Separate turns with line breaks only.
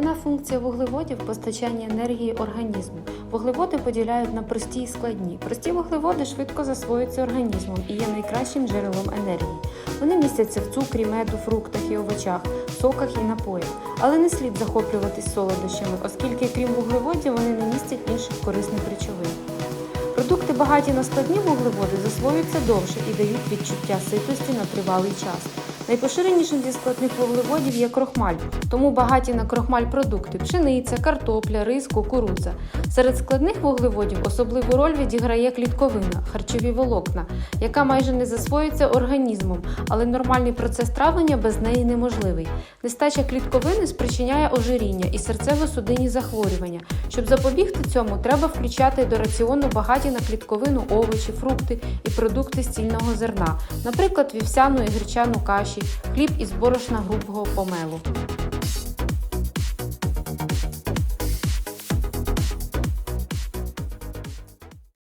функція вуглеводів постачання енергії організму. Вуглеводи поділяють на прості і складні. Прості вуглеводи швидко засвоюються організмом і є найкращим джерелом енергії. Вони містяться в цукрі, меду, фруктах і овочах, соках і напоях. Але не слід захоплюватись солодощами, оскільки крім вуглеводів вони не містять інших корисних речовин. Продукти багаті на складні вуглеводи засвоюються довше і дають відчуття ситості на тривалий час. Найпоширенішим зі складних вуглеводів є крохмаль, тому багаті на крохмаль продукти пшениця, картопля, рис, кукурудза. Серед складних вуглеводів особливу роль відіграє клітковина, харчові волокна, яка майже не засвоюється організмом, але нормальний процес травлення без неї неможливий. Нестача клітковини спричиняє ожиріння і серцево-судинні захворювання. Щоб запобігти цьому, треба включати до раціону багаті на клітковину овочі, фрукти і продукти з цільного зерна, наприклад, вівсяну і гречану каші, хліб із борошна грубого помелу.